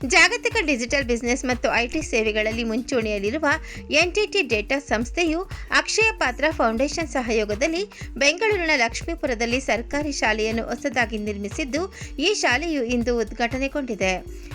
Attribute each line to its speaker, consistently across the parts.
Speaker 1: ಜಾಗತಿಕ digital business ಮತ್ತು IT ಸೇವೆಗಳಲ್ಲಿ ಮುಂಚೂಣಿಯಲ್ಲಿರುವ ಎನ್ಟಿಟಿ ಡೇಟಾ ಸಂಸ್ಥೆಯು ಅಕ್ಷಯ ಪಾತ್ರ ಫೌಂಡೇಶನ್ ಸಹಯೋಗದಲ್ಲಿ ಬೆಂಗಳೂರಿನ ಲಕ್ಷ್ಮೀಪುರದಲ್ಲಿ ಸರ್ಕಾರಿ ಶಾಲೆಯನ್ನು ಹೊಸದಾಗಿ ನಿರ್ಮಿಸಿದ್ದು, ಈ ಶಾಲೆಯು ಇಂದು ಉದ್ಘಾಟನೆಗೊಂಡಿದೆ.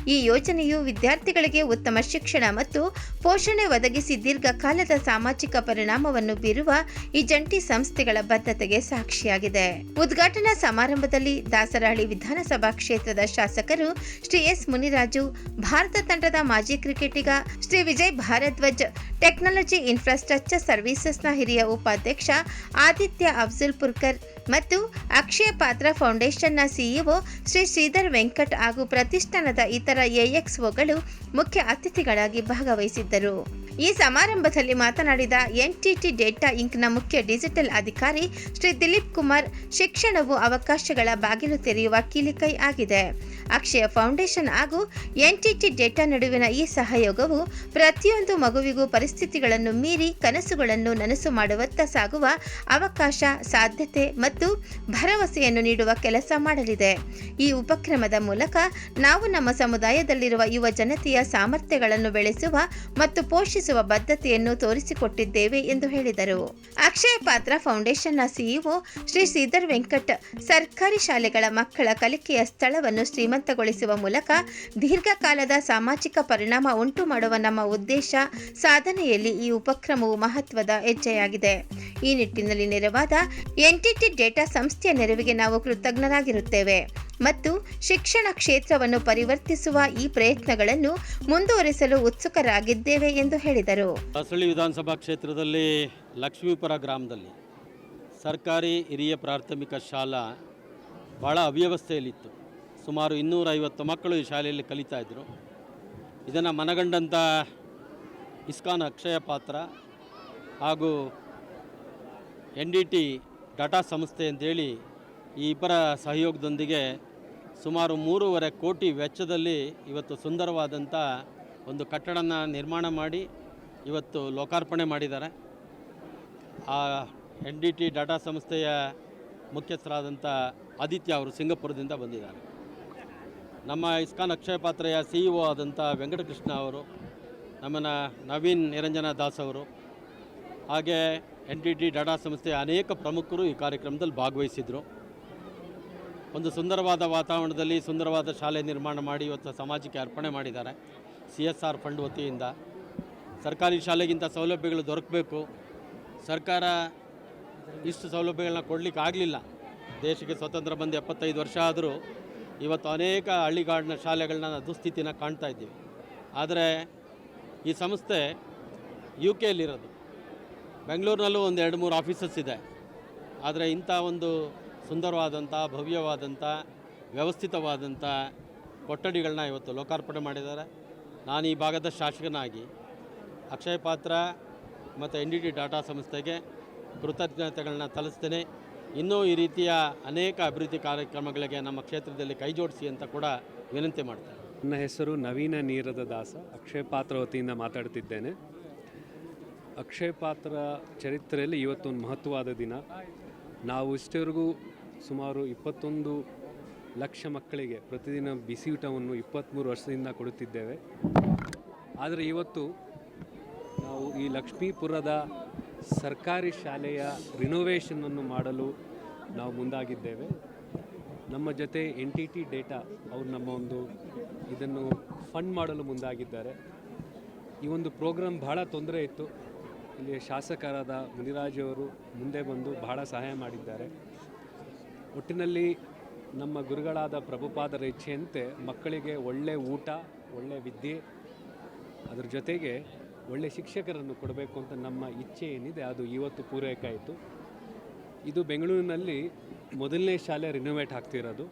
Speaker 1: ಈ ಯೋಜನೆಯು ವಿದ್ಯಾರ್ಥಿಗಳಿಗೆ ಉತ್ತಮ ಶಿಕ್ಷಣ ಮತ್ತು ಪೋಷಣೆ ಒದಗಿಸಿ ದೀರ್ಘಕಾಲದ ಸಾಮಾಜಿಕ ಪರಿಣಾಮವನ್ನು ಬೀರುವ ಈ ಜಂಟಿ ಸಂಸ್ಥೆಗಳ ಬದ್ಧತೆಗೆ ಸಾಕ್ಷಿಯಾಗಿದೆ. ಉದ್ಘಾಟನಾ ಸಮಾರಂಭದಲ್ಲಿ ದಾಸರಹಳ್ಳಿ ವಿಧಾನಸಭಾ ಕ್ಷೇತ್ರದ ಶಾಸಕರು ಶ್ರೀ ಎಸ್ ಮುನಿರಾಜು ಭಾರತ ತಂಡದ ಮಾಜಿ ಕ್ರಿಕೆಟಿಗ ಶ್ರೀ ವಿಜಯ್ ಭಾರದ್ವಾಜ್, ಟೆಕ್ನಾಲಜಿ ಇನ್ಫ್ರಾಸ್ಟ್ರಕ್ಚರ್ ಸರ್ವಿಸಸ್ನ ಹಿರಿಯ ಉಪಾಧ್ಯಕ್ಷ ಆದಿತ್ಯ ಅಫ್ಜುಲ್ ಪುರ್ಕರ್ ಮತ್ತು ಅಕ್ಷಯ ಪಾತ್ರ ಫೌಂಡೇಶನ್ನ ಸಿಇಒ ಶ್ರೀ ಶ್ರೀಧರ್ ವೆಂಕಟ್ ಹಾಗೂ ಪ್ರತಿಷ್ಠಾನದ ಇತರ ಎಎಕ್ಸ್ಒಗಳು ಮುಖ್ಯ ಅತಿಥಿಗಳಾಗಿ ಭಾಗವಹಿಸಿದ್ದರು. ಈ ಸಮಾರಂಭದಲ್ಲಿ ಮಾತನಾಡಿದ ಎನ್ಟಿಟಿ ಡೇಟಾ ಇಂಕ್ನ ಮುಖ್ಯ ಡಿಜಿಟಲ್ ಅಧಿಕಾರಿ ಶ್ರೀ ದಿಲೀಪ್ ಕುಮಾರ್, ಶಿಕ್ಷಣವು ಅವಕಾಶಗಳ ಬಾಗಿಲು ತೆರೆಯುವ ಕೀಲಿಕೈ ಆಗಿದೆ. ಅಕ್ಷಯ ಫೌಂಡೇಶನ್ ಹಾಗೂ ಎನ್ಟಿಟಿ ಡೇಟಾ ನಡುವಿನ ಈ ಸಹಯೋಗವು ಪ್ರತಿಯೊಂದು ಮಗುವಿಗೂ ಪರಿಸ್ಥಿತಿಗಳನ್ನು ಮೀರಿ ಕನಸುಗಳನ್ನು ನನಸು ಮಾಡುವತ್ತ ಸಾಗುವ ಅವಕಾಶ, ಸಾಧ್ಯತೆ ಮತ್ತು ಭರವಸೆಯನ್ನು ನೀಡುವ ಕೆಲಸ ಮಾಡಲಿದೆ. ಈ ಉಪಕ್ರಮದ ಮೂಲಕ ನಾವು ನಮ್ಮ ಸಮುದಾಯದಲ್ಲಿರುವ ಯುವ ಜನತೆಯ ಸಾಮರ್ಥ್ಯಗಳನ್ನು ಬೆಳೆಸುವ ಮತ್ತು ಪೋಷಿಸುವ ಬದ್ಧತೆಯನ್ನು ತೋರಿಸಿಕೊಟ್ಟಿದ್ದೇವೆ ಎಂದು ಹೇಳಿದರು. ಅಕ್ಷಯ ಪಾತ್ರ ಫೌಂಡೇಶನ್ನ ಸಿಇಒ ಶ್ರೀ ಶ್ರೀಧರ್ ವೆಂಕಟ್ ಸರ್ಕಾರಿ ಶಾಲೆಗಳ ಮಕ್ಕಳ ಕಲಿಕೆಯ ಸ್ಥಳವನ್ನು ಶ್ರೀಮಂತಗೊಳಿಸುವ ಮೂಲಕ ದೀರ್ಘಕಾಲದ ಸಾಮಾಜಿಕ ಪರಿಣಾಮ ಉಂಟು ಮಾಡುವ ನಮ್ಮ ಉದ್ದೇಶ ಸಾಧನೆಯಲ್ಲಿ ಈ ಉಪಕ್ರಮವು ಮಹತ್ವದ ಹೆಜ್ಜೆಯಾಗಿದೆ. ಈ ನಿಟ್ಟಿನಲ್ಲಿ ನೆರವಾದ ಎನ್ಟಿಟಿ ಡೇಟಾ ಸಂಸ್ಥೆಯ ನೆರವಿಗೆ ನಾವು ಕೃತಜ್ಞರಾಗಿರುತ್ತೇವೆ. ಮತ್ತು ಶಿಕ್ಷಣ ಕ್ಷೇತ್ರವನ್ನು ಪರಿವರ್ತಿಸುವ ಈ ಪ್ರಯತ್ನಗಳನ್ನು ಮುಂದುವರಿಸಲು ಉತ್ಸುಕರಾಗಿದ್ದೇವೆ ಎಂದು ಹೇಳಿದರು.
Speaker 2: ದಾಸಳ್ಳಿ ವಿಧಾನಸಭಾ ಕ್ಷೇತ್ರದಲ್ಲಿ ಲಕ್ಷ್ಮೀಪುರ ಗ್ರಾಮದಲ್ಲಿ ಸರ್ಕಾರಿ ಹಿರಿಯ ಪ್ರಾಥಮಿಕ ಶಾಲಾ ಭಾಳ ಅವ್ಯವಸ್ಥೆಯಲ್ಲಿತ್ತು. ಸುಮಾರು ಇನ್ನೂರೈವತ್ತು ಮಕ್ಕಳು ಈ ಶಾಲೆಯಲ್ಲಿ ಕಲಿತಾ ಇದ್ದರು ಇದನ್ನು ಮನಗಂಡಂಥ ಇಸ್ಕಾನ್ ಅಕ್ಷಯ ಪಾತ್ರ ಹಾಗೂ ಎನ್ ಡಿ ಟಿ ಡಾಟಾ ಸಂಸ್ಥೆ ಅಂತೇಳಿ ಈ ಇಬ್ಬರ ಸಹಯೋಗದೊಂದಿಗೆ ಸುಮಾರು ಮೂರುವರೆ ಕೋಟಿ ವೆಚ್ಚದಲ್ಲಿ ಇವತ್ತು ಸುಂದರವಾದಂಥ ಒಂದು ಕಟ್ಟಡನ ನಿರ್ಮಾಣ ಮಾಡಿ ಇವತ್ತು ಲೋಕಾರ್ಪಣೆ ಮಾಡಿದ್ದಾರೆ. ಆ ಎನ್ ಡಿ ಟಿ ಡಾಟಾ ಸಂಸ್ಥೆಯ ಮುಖ್ಯಸ್ಥರಾದಂಥ ಆದಿತ್ಯ ಅವರು ಸಿಂಗಪುರದಿಂದ ಬಂದಿದ್ದಾರೆ. ನಮ್ಮ ಇಸ್ಕಾನ್ ಅಕ್ಷಯ ಪಾತ್ರೆಯ ಸಿ ಇ ಒ ಆದಂಥ ವೆಂಕಟಕೃಷ್ಣ ಅವರು ನಮ್ಮನ್ನು ನವೀನ್ ನಿರಂಜನ ದಾಸ್ ಅವರು, ಹಾಗೆ ಎನ್ ಡಿ ಟಿ ಡಾಟಾ ಸಂಸ್ಥೆಯ ಅನೇಕ ಪ್ರಮುಖರು ಈ ಕಾರ್ಯಕ್ರಮದಲ್ಲಿ ಭಾಗವಹಿಸಿದರು. ಒಂದು ಸುಂದರವಾದ ವಾತಾವರಣದಲ್ಲಿ ಸುಂದರವಾದ ಶಾಲೆ ನಿರ್ಮಾಣ ಮಾಡಿ ಇವತ್ತು ಸಮಾಜಕ್ಕೆ ಅರ್ಪಣೆ ಮಾಡಿದ್ದಾರೆ. ಸಿ ಎಸ್ ಆರ್ ಫಂಡ್ ವತಿಯಿಂದ ಸರ್ಕಾರಿ ಶಾಲೆಗಿಂತ ಸೌಲಭ್ಯಗಳು ದೊರಕಬೇಕು. ಸರ್ಕಾರ ಇಷ್ಟು ಸೌಲಭ್ಯಗಳನ್ನ ಕೊಡಲಿಕ್ಕೆ ಆಗಲಿಲ್ಲ. ದೇಶಕ್ಕೆ ಸ್ವತಂತ್ರ ಬಂದು ಎಪ್ಪತ್ತೈದು ವರ್ಷ ಆದರೂ ಇವತ್ತು ಅನೇಕ ಹಳ್ಳಿಗಾಡಿನ ಶಾಲೆಗಳನ್ನ ದುಸ್ಥಿತಿನ ಕಾಣ್ತಾ ಇದ್ದೀವಿ. ಆದರೆ ಈ ಸಂಸ್ಥೆ ಯು ಕೆಯಲ್ಲಿರೋದು ಬೆಂಗಳೂರಿನಲ್ಲೂ ಒಂದು ಎರಡು ಮೂರು ಆಫೀಸಸ್ ಇದೆ. ಆದರೆ ಇಂಥ ಒಂದು ಸುಂದರವಾದಂಥ, ಭವ್ಯವಾದಂಥ, ವ್ಯವಸ್ಥಿತವಾದಂಥ ಕೊಠಡಿಗಳನ್ನ ಇವತ್ತು ಲೋಕಾರ್ಪಣೆ ಮಾಡಿದ್ದಾರೆ. ನಾನು ಈ ಭಾಗದ ಶಾಸಕನಾಗಿ ಅಕ್ಷಯ ಪಾತ್ರ ಮತ್ತು ಎನ್ ಡಿ ಟಿ ಡಾಟಾ ಸಂಸ್ಥೆಗೆ ಕೃತಜ್ಞತೆಗಳನ್ನ ತಲಿಸ್ತೇನೆ ಇನ್ನೂ ಈ ರೀತಿಯ ಅನೇಕ ಅಭಿವೃದ್ಧಿ ಕಾರ್ಯಕ್ರಮಗಳಿಗೆ ನಮ್ಮ ಕ್ಷೇತ್ರದಲ್ಲಿ ಕೈ ಜೋಡಿಸಿ ಅಂತ ಕೂಡ ವಿನಂತಿ ಮಾಡ್ತೇನೆ.
Speaker 3: ನನ್ನ ಹೆಸರು ನವೀನ ನೀರದ ದಾಸ, ಅಕ್ಷಯ ಪಾತ್ರ ವತಿಯಿಂದ ಮಾತಾಡ್ತಿದ್ದೇನೆ. ಅಕ್ಷಯ ಪಾತ್ರ ಚರಿತ್ರೆಯಲ್ಲಿ ಇವತ್ತೊಂದು ಮಹತ್ವವಾದ ದಿನ. ನಾವು ಇಷ್ಟವರೆಗೂ ಸುಮಾರು ಇಪ್ಪತ್ತೊಂದು ಲಕ್ಷ ಮಕ್ಕಳಿಗೆ ಪ್ರತಿದಿನ ಬಿಸಿಯೂಟವನ್ನು ಇಪ್ಪತ್ತ್ಮೂರು ವರ್ಷದಿಂದ ಕೊಡುತ್ತಿದ್ದೇವೆ. ಆದರೆ ಇವತ್ತು ನಾವು ಈ ಲಕ್ಷ್ಮೀಪುರದ ಸರ್ಕಾರಿ ಶಾಲೆಯ ರಿನೋವೇಷನನ್ನು ಮಾಡಲು ನಾವು ಮುಂದಾಗಿದ್ದೇವೆ. ನಮ್ಮ ಜೊತೆ ಎನ್ ಟಿ ಟಿ ಡೇಟಾ ಅವರು ನಮ್ಮ ಒಂದು ಇದನ್ನು ಫಂಡ್ ಮಾಡಲು ಮುಂದಾಗಿದ್ದಾರೆ. ಈ ಒಂದು ಪ್ರೋಗ್ರಾಮ್ ಬಹಳ ತೊಂದರೆ ಇತ್ತು. ಇಲ್ಲಿ ಶಾಸಕರಾದ ಮುನಿರಾಜ್ ಅವರು ಮುಂದೆ ಬಂದು ಬಹಳ ಸಹಾಯ ಮಾಡಿದ್ದಾರೆ. ಒಟ್ಟಿನಲ್ಲಿ ನಮ್ಮ ಗುರುಗಳಾದ ಪ್ರಭುಪಾದರ ಇಚ್ಛೆಯಂತೆ ಮಕ್ಕಳಿಗೆ ಒಳ್ಳೆಯ ಊಟ ಒಳ್ಳೆಯ ವಿದ್ಯೆ, ಅದರ ಜೊತೆಗೆ ಒಳ್ಳೆಯ ಶಿಕ್ಷಕರನ್ನು ಕೊಡಬೇಕು ಅಂತ ನಮ್ಮ ಇಚ್ಛೆ ಏನಿದೆ, ಅದು ಇವತ್ತು ಪೂರೈಕಾಯಿತು ಇದು ಬೆಂಗಳೂರಿನಲ್ಲಿ ಮೊದಲನೇ ಶಾಲೆ ರಿನೋವೇಟ್ ಆಗ್ತಿರೋದು.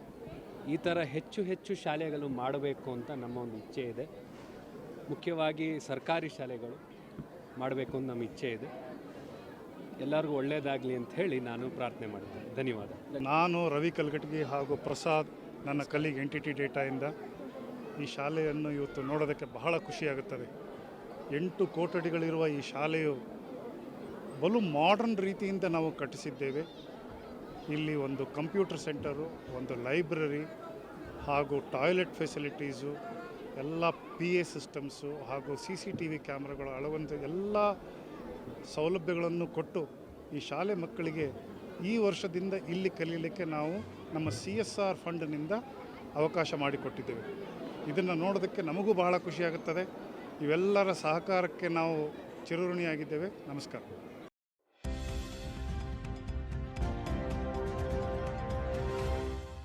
Speaker 3: ಈ ಥರ ಹೆಚ್ಚು ಹೆಚ್ಚು ಶಾಲೆಗಳು ಮಾಡಬೇಕು ಅಂತ ನಮ್ಮ ಒಂದು ಇಚ್ಛೆ ಇದೆ. ಮುಖ್ಯವಾಗಿ ಸರ್ಕಾರಿ ಶಾಲೆಗಳು ಮಾಡಬೇಕು ಅಂತ ನಮ್ಮ ಇಚ್ಛೆ ಇದೆ. ಎಲ್ಲರಿಗೂ ಒಳ್ಳೆಯದಾಗಲಿ ಅಂತ ಹೇಳಿ ನಾನು ಪ್ರಾರ್ಥನೆ ಮಾಡ್ತೇನೆ ಧನ್ಯವಾದ.
Speaker 4: ನಾನು ರವಿ ಕಲ್ಗಟ್ಗಿ ಹಾಗೂ ಪ್ರಸಾದ್ ನನ್ನ ಕಲ್ಲಿಗೆ ಎನ್ ಟಿ ಟಿ ಡೇಟಾಯಿಂದ ಈ ಶಾಲೆಯನ್ನು ಇವತ್ತು ನೋಡೋದಕ್ಕೆ ಬಹಳ ಖುಷಿಯಾಗುತ್ತದೆ ಎಂಟು ಕೋಟಡಿಗಳಿರುವ ಈ ಶಾಲೆಯು ಬಲು ಮಾಡರ್ನ್ ರೀತಿಯಿಂದ ನಾವು ಕಟ್ಟಿಸಿದ್ದೇವೆ. ಇಲ್ಲಿ ಒಂದು ಕಂಪ್ಯೂಟರ್ ಸೆಂಟರು ಒಂದು ಲೈಬ್ರರಿ ಹಾಗೂ ಟಾಯ್ಲೆಟ್ ಫೆಸಿಲಿಟೀಸು ಎಲ್ಲ ಪಿ ಎ ಸಿಸ್ಟಮ್ಸು ಹಾಗೂ ಸಿ ಸಿ ಟಿ ವಿ ಕ್ಯಾಮ್ರಾಗಳು ಅಳವಂತ ಎಲ್ಲ ಸೌಲಭ್ಯಗಳನ್ನು ಕೊಟ್ಟು ಈ ಶಾಲೆ ಮಕ್ಕಳಿಗೆ ಈ ವರ್ಷದಿಂದ ಇಲ್ಲಿ ಕಲಿಯಲಿಕ್ಕೆ ನಾವು ನಮ್ಮ ಸಿ ಎಸ್ ಆರ್ ಫಂಡ್ನಿಂದ ಅವಕಾಶ ಮಾಡಿಕೊಟ್ಟಿದ್ದೇವೆ. ಇದನ್ನು ನೋಡೋದಕ್ಕೆ ನಮಗೂ ಬಹಳ ಖುಷಿಯಾಗುತ್ತದೆ. ಇವೆಲ್ಲರ ಸಹಕಾರಕ್ಕೆ ನಾವು ಚಿರಋಣಿಯಾಗಿದ್ದೇವೆ. ನಮಸ್ಕಾರ.